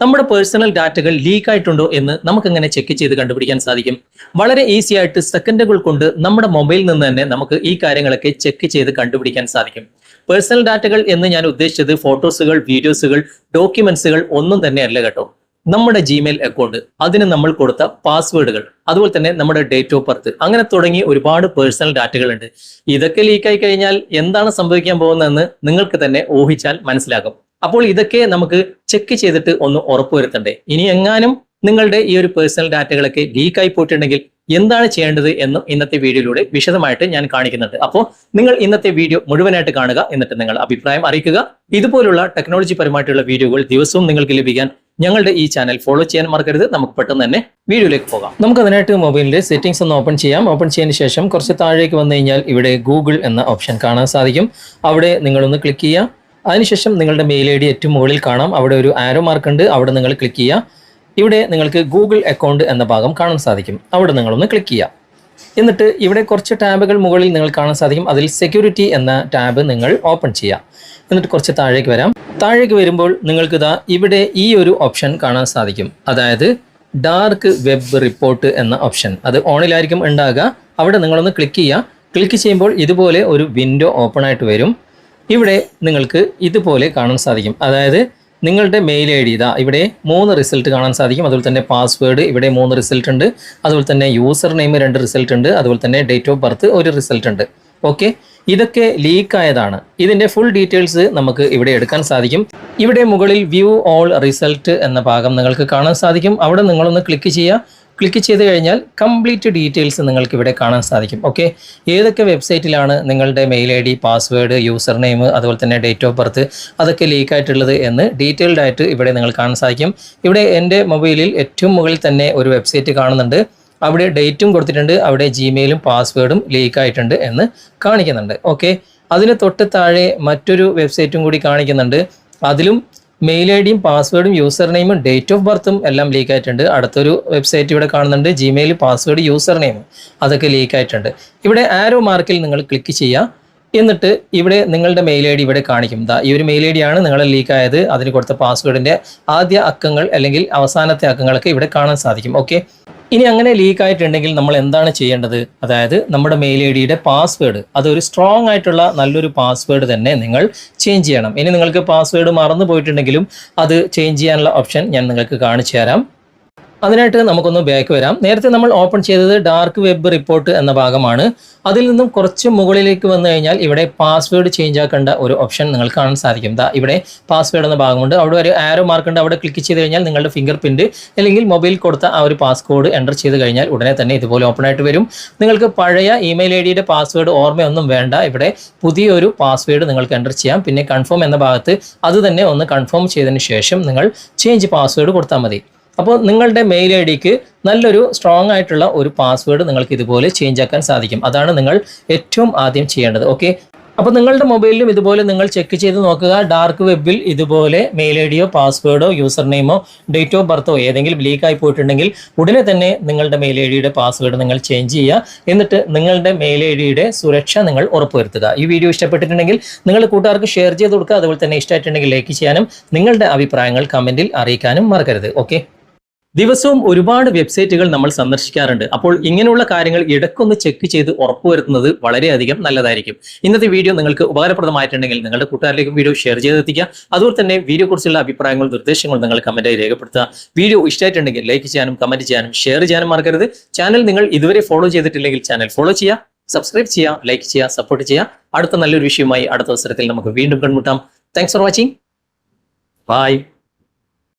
നമ്മുടെ personal ഡാറ്റകൾ leak ആയിട്ടുണ്ടോ എന്ന് നമുക്ക് നമുക്കെങ്ങനെ ചെക്ക് ചെയ്ത് കണ്ടുപിടിക്കാൻ സാധിക്കും. വളരെ ഈസി ആയിട്ട് സെക്കൻഡുകൾ കൊണ്ട് നമ്മുടെ മൊബൈൽ നിന്ന് തന്നെ നമുക്ക് ഈ കാര്യങ്ങളൊക്കെ ചെക്ക് ചെയ്ത് കണ്ടുപിടിക്കാൻ സാധിക്കും. പേഴ്സണൽ ഡാറ്റകൾ എന്ന് ഞാൻ ഉദ്ദേശിച്ചത് ഫോട്ടോസുകൾ വീഡിയോസുകൾ ഡോക്യുമെന്റ്സുകൾ ഒന്നും തന്നെ അല്ല കേട്ടോ. നമ്മുടെ ജിമെയിൽ അക്കൗണ്ട് അതിന് നമ്മൾ കൊടുത്ത പാസ്വേഡുകൾ അതുപോലെ തന്നെ നമ്മുടെ ഡേറ്റ് ഓഫ് ബർത്ത് അങ്ങനെ തുടങ്ങി ഒരുപാട് പേഴ്സണൽ ഡാറ്റകൾ ഉണ്ട്. ഇതൊക്കെ ലീക്കായി കഴിഞ്ഞാൽ എന്താണ് സംഭവിക്കാൻ പോകുന്നതെന്ന് നിങ്ങൾക്ക് തന്നെ ഊഹിച്ചാൽ മനസ്സിലാകും. അപ്പോൾ ഇതൊക്കെ നമുക്ക് ചെക്ക് ചെയ്തിട്ട് ഒന്ന് ഉറപ്പുവരുത്തണ്ടേ ഇനി എങ്ങാനും നിങ്ങളുടെ ഈ ഒരു പേഴ്സണൽ ഡാറ്റകളൊക്കെ ലീക്കായി പോയിട്ടുണ്ടെങ്കിൽ എന്താണ് ചെയ്യേണ്ടത് എന്നും ഇന്നത്തെ വീഡിയോയിലൂടെ വിശദമായിട്ട് ഞാൻ കാണിക്കുന്നുണ്ട്. അപ്പോൾ നിങ്ങൾ ഇന്നത്തെ വീഡിയോ മുഴുവനായിട്ട് കാണുക എന്നിട്ട് നിങ്ങൾ അഭിപ്രായം അറിയിക്കുക. ഇതുപോലുള്ള ടെക്നോളജി പരമായിട്ടുള്ള വീഡിയോകൾ ദിവസവും നിങ്ങൾക്ക് ലഭിക്കാൻ ഞങ്ങളുടെ ഈ ചാനൽ ഫോളോ ചെയ്യാൻ മറക്കരുത്. നമുക്ക് പെട്ടെന്ന് തന്നെ വീഡിയോയിലേക്ക് പോകാം. നമുക്ക് അതിനായിട്ട് മൊബൈലിന്റെ സെറ്റിംഗ്സ് ഒന്ന് ഓപ്പൺ ചെയ്യാം. ഓപ്പൺ ചെയ്യുന്ന ശേഷം കുറച്ച് താഴേക്ക് വന്നു കഴിഞ്ഞാൽ ഇവിടെ ഗൂഗിൾ എന്ന ഓപ്ഷൻ കാണാൻ സാധിക്കും. അവിടെ നിങ്ങളൊന്ന് ക്ലിക്ക് ചെയ്യുക. അതിനുശേഷം നിങ്ങളുടെ മെയിൽ ഐ ഡി ഏറ്റവും മുകളിൽ കാണാം. അവിടെ ഒരു ആരോ മാർക്ക് ഉണ്ട്. അവിടെ നിങ്ങൾ ക്ലിക്ക് ചെയ്യുക. ഇവിടെ നിങ്ങൾക്ക് ഗൂഗിൾ അക്കൗണ്ട് എന്ന ഭാഗം കാണാൻ സാധിക്കും. അവിടെ നിങ്ങളൊന്ന് ക്ലിക്ക് ചെയ്യുക. എന്നിട്ട് ഇവിടെ കുറച്ച് ടാബുകൾ മുകളിൽ നിങ്ങൾ കാണാൻ സാധിക്കും. അതിൽ സെക്യൂരിറ്റി എന്ന ടാബ് നിങ്ങൾ ഓപ്പൺ ചെയ്യുക. എന്നിട്ട് കുറച്ച് താഴേക്ക് വരാം. താഴേക്ക് വരുമ്പോൾ നിങ്ങൾക്ക് ഇതാ ഇവിടെ ഈ ഒരു ഓപ്ഷൻ കാണാൻ സാധിക്കും. അതായത് ഡാർക്ക് വെബ് റിപ്പോർട്ട് എന്ന ഓപ്ഷൻ അത് ഓണിലായിരിക്കും ഉണ്ടാകുക. അവിടെ നിങ്ങളൊന്ന് ക്ലിക്ക് ചെയ്യുക. ക്ലിക്ക് ചെയ്യുമ്പോൾ ഇതുപോലെ ഒരു വിൻഡോ ഓപ്പൺ ആയിട്ട് വരും. ഇവിടെ നിങ്ങൾക്ക് ഇതുപോലെ കാണാൻ സാധിക്കും. അതായത് നിങ്ങളുടെ മെയിൽ ഐ ഡി ഇതാ ഇവിടെ മൂന്ന് റിസൾട്ട് കാണാൻ സാധിക്കും. അതുപോലെ തന്നെ പാസ്വേഡ് ഇവിടെ മൂന്ന് റിസൾട്ട് ഉണ്ട്. അതുപോലെ തന്നെ യൂസർ നെയിം രണ്ട് റിസൾട്ട് ഉണ്ട്. അതുപോലെ തന്നെ ഡേറ്റ് ഓഫ് ബർത്ത് ഒരു റിസൾട്ട് ഉണ്ട്. ഓക്കെ ഇതൊക്കെ ലീക്ക് ആയതാണ്. ഇതിന്റെ ഫുൾ ഡീറ്റെയിൽസ് നമുക്ക് ഇവിടെ എടുക്കാൻ സാധിക്കും. ഇവിടെ മുകളിൽ വ്യൂ ഓൾ റിസൾട്ട് എന്ന ഭാഗം നിങ്ങൾക്ക് കാണാൻ സാധിക്കും. അവിടെ നിങ്ങളൊന്ന് ക്ലിക്ക് ചെയ്യുക. ക്ലിക്ക് ചെയ്ത് കഴിഞ്ഞാൽ കംപ്ലീറ്റ് ഡീറ്റെയിൽസ് നിങ്ങൾക്ക് ഇവിടെ കാണാൻ സാധിക്കും. ഓക്കെ ഏതൊക്കെ വെബ്സൈറ്റിലാണ് നിങ്ങളുടെ mail I D password user name അതുപോലെ തന്നെ ഡേറ്റ് ഓഫ് ബർത്ത് അതൊക്കെ ലീക്ക് ആയിട്ടുള്ളത് എന്ന് ഡീറ്റെയിൽഡ് ആയിട്ട് ഇവിടെ നിങ്ങൾ കാണാൻ സാധിക്കും. ഇവിടെ എന്റെ മൊബൈലിൽ ഏറ്റവും മുകളിൽ തന്നെ ഒരു വെബ്സൈറ്റ് കാണുന്നുണ്ട്. അവിടെ ഡേറ്റും കൊടുത്തിട്ടുണ്ട്. അവിടെ ജിമെയിലും പാസ്വേഡും ലീക്ക് ആയിട്ടുണ്ട് എന്ന് കാണിക്കുന്നുണ്ട്. ഓക്കെ അതിന് തൊട്ട് താഴെ മറ്റൊരു വെബ്സൈറ്റും കൂടി കാണിക്കുന്നുണ്ട്. അതിലും മെയിൽ ഐ ഡിയും പാസ്വേഡും യൂസർ നെയിമും ഡേറ്റ് ഓഫ് ബർത്തും എല്ലാം ലീക്ക് ആയിട്ടുണ്ട്. അടുത്തൊരു വെബ്സൈറ്റ് ഇവിടെ കാണുന്നുണ്ട്. ജിമെയിൽ പാസ്വേഡ് യൂസർ നെയിം അതൊക്കെ ലീക്ക് ആയിട്ടുണ്ട്. ഇവിടെ ആരോ മാർക്കിൽ നിങ്ങൾ ക്ലിക്ക് ചെയ്യുക. എന്നിട്ട് ഇവിടെ നിങ്ങളുടെ മെയിൽ ഐ ഡി ഇവിടെ കാണിക്കും. ദാ ഈ ഒരു മെയിൽ ഐ ഡി ആണ് നിങ്ങളെ ലീക്ക് ആയത്. അതിന് കൊടുത്ത പാസ്വേഡിന്റെ ആദ്യ അക്കങ്ങൾ അല്ലെങ്കിൽ അവസാനത്തെ അക്കങ്ങളൊക്കെ ഇവിടെ കാണാൻ സാധിക്കും. ഓക്കെ ഇനി അങ്ങനെ ലീക്ക് ആയിട്ടുണ്ടെങ്കിൽ നമ്മൾ എന്താണ് ചെയ്യേണ്ടത്? അതായത് നമ്മുടെ മെയിൽ ഐ ഡിയുടെ പാസ്വേഡ് അതൊരു സ്ട്രോങ് ആയിട്ടുള്ള നല്ലൊരു പാസ്വേഡ് തന്നെ നിങ്ങൾ ചേഞ്ച് ചെയ്യണം. ഇനി നിങ്ങൾക്ക് പാസ്വേഡ് മറന്നു പോയിട്ടുണ്ടെങ്കിലും അത് ചേഞ്ച് ചെയ്യാനുള്ള ഓപ്ഷൻ ഞാൻ നിങ്ങൾക്ക് കാണിച്ചു തരാം. അതിനായിട്ട് നമുക്കൊന്ന് ബാക്ക് വരാം. നേരത്തെ നമ്മൾ ഓപ്പൺ ചെയ്തത് ഡാർക്ക് വെബ് റിപ്പോർട്ട് എന്ന ഭാഗമാണ്. അതിൽ നിന്നും കുറച്ച് മുകളിലേക്ക് വന്നു കഴിഞ്ഞാൽ ഇവിടെ പാസ്വേഡ് ചേഞ്ച് ആക്കേണ്ട ഒരു ഓപ്ഷൻ നിങ്ങൾ കാണാൻ സാധിക്കും. ദാ ഇവിടെ പാസ്വേഡ് എന്ന ഭാഗമുണ്ട്. അവിടെ ഒരു ആരോ മാർക്ക് ഉണ്ട്. അവിടെ ക്ലിക്ക് ചെയ്ത് കഴിഞ്ഞാൽ നിങ്ങളുടെ ഫിംഗർ പ്രിന്റ് അല്ലെങ്കിൽ മൊബൈൽ കൊടുത്ത ആ ഒരു പാസ്കോഡ് എന്റർ ചെയ്ത് കഴിഞ്ഞാൽ ഉടനെ തന്നെ ഇതുപോലെ ഓപ്പൺ ആയിട്ട് വരും. നിങ്ങൾക്ക് പഴയ ഇമെയിൽ ഐ ഡിയുടെ പാസ്വേഡ് ഓർമ്മയൊന്നും വേണ്ട. ഇവിടെ പുതിയൊരു പാസ്വേഡ് നിങ്ങൾക്ക് എന്റർ ചെയ്യാം. പിന്നെ കൺഫേം എന്ന ഭാഗത്ത് അത് തന്നെ ഒന്ന് കൺഫേം ചെയ്തതിന് ശേഷം നിങ്ങൾ ചേഞ്ച് പാസ്വേഡ് കൊടുത്താൽ മതി. അപ്പോൾ നിങ്ങളുടെ മെയിൽ ഐ ഡിക്ക് നല്ലൊരു സ്ട്രോങ് ആയിട്ടുള്ള ഒരു പാസ്വേഡ് നിങ്ങൾക്ക് ഇതുപോലെ ചേഞ്ച് ആക്കാൻ സാധിക്കും. അതാണ് നിങ്ങൾ ഏറ്റവും ആദ്യം ചെയ്യേണ്ടത്. ഓക്കെ അപ്പോൾ നിങ്ങളുടെ മൊബൈലിലും ഇതുപോലെ നിങ്ങൾ ചെക്ക് ചെയ്ത് നോക്കുക. ഡാർക്ക് വെബിൽ ഇതുപോലെ മെയിൽ ഐ ഡിയോ പാസ്വേഡോ യൂസർ നെയിമോ ഡേറ്റ് ഓഫ് ബർത്തോ ഏതെങ്കിലും ലീക്ക് ആയി പോയിട്ടുണ്ടെങ്കിൽ ഉടനെ തന്നെ നിങ്ങളുടെ മെയിൽ ഐ ഡിയുടെ പാസ്വേഡ് നിങ്ങൾ ചേഞ്ച് ചെയ്യുക. എന്നിട്ട് നിങ്ങളുടെ മെയിൽ ഐ ഡിയുടെ സുരക്ഷ നിങ്ങൾ ഉറപ്പുവരുത്തുക. ഈ വീഡിയോ ഇഷ്ടപ്പെട്ടിട്ടുണ്ടെങ്കിൽ നിങ്ങൾ കൂട്ടുകാർക്ക് ഷെയർ ചെയ്ത് കൊടുക്കുക. അതുപോലെ തന്നെ ഇഷ്ടമായിട്ടുണ്ടെങ്കിൽ ലൈക്ക് ചെയ്യാനും നിങ്ങളുടെ അഭിപ്രായങ്ങൾ കമന്റിൽ അറിയിക്കാനും മറക്കരുത്. ഓക്കെ ദിവസവും ഒരുപാട് വെബ്സൈറ്റുകൾ നമ്മൾ സന്ദർശിക്കാറുണ്ട്. അപ്പോൾ ഇങ്ങനെയുള്ള കാര്യങ്ങൾ ഇടയ്ക്കൊന്ന് ചെക്ക് ചെയ്ത് ഉറപ്പുവരുത്തുന്നത് വളരെയധികം നല്ലതായിരിക്കും. ഇന്നത്തെ വീഡിയോ നിങ്ങൾക്ക് ഉപകാരപ്രദമായിട്ടുണ്ടെങ്കിൽ നിങ്ങളുടെ കൂട്ടുകാരിലേക്ക് വീഡിയോ ഷെയർ ചെയ്തെത്തിക്കുക. അതുപോലെ തന്നെ വീഡിയോ കുറിച്ചുള്ള അഭിപ്രായങ്ങളും നിർദ്ദേശങ്ങളും നിങ്ങൾ കമന്റായി രേഖപ്പെടുത്തുക. വീഡിയോ ഇഷ്ടമായിട്ടുണ്ടെങ്കിൽ ലൈക്ക് ചെയ്യാനും കമന്റ് ചെയ്യാനും ഷെയർ ചെയ്യാനും മറക്കരുത്. ചാനൽ നിങ്ങൾ ഇതുവരെ ഫോളോ ചെയ്തിട്ടില്ലെങ്കിൽ ചാനൽ ഫോളോ ചെയ്യുക. സബ്സ്ക്രൈബ് ചെയ്യുക ലൈക്ക് ചെയ്യുക സപ്പോർട്ട് ചെയ്യുക. അടുത്ത നല്ലൊരു വിഷയമായി അടുത്ത അവസരത്തിൽ നമുക്ക് വീണ്ടും കണ്ടുമുട്ടാം. Thanks for watching bye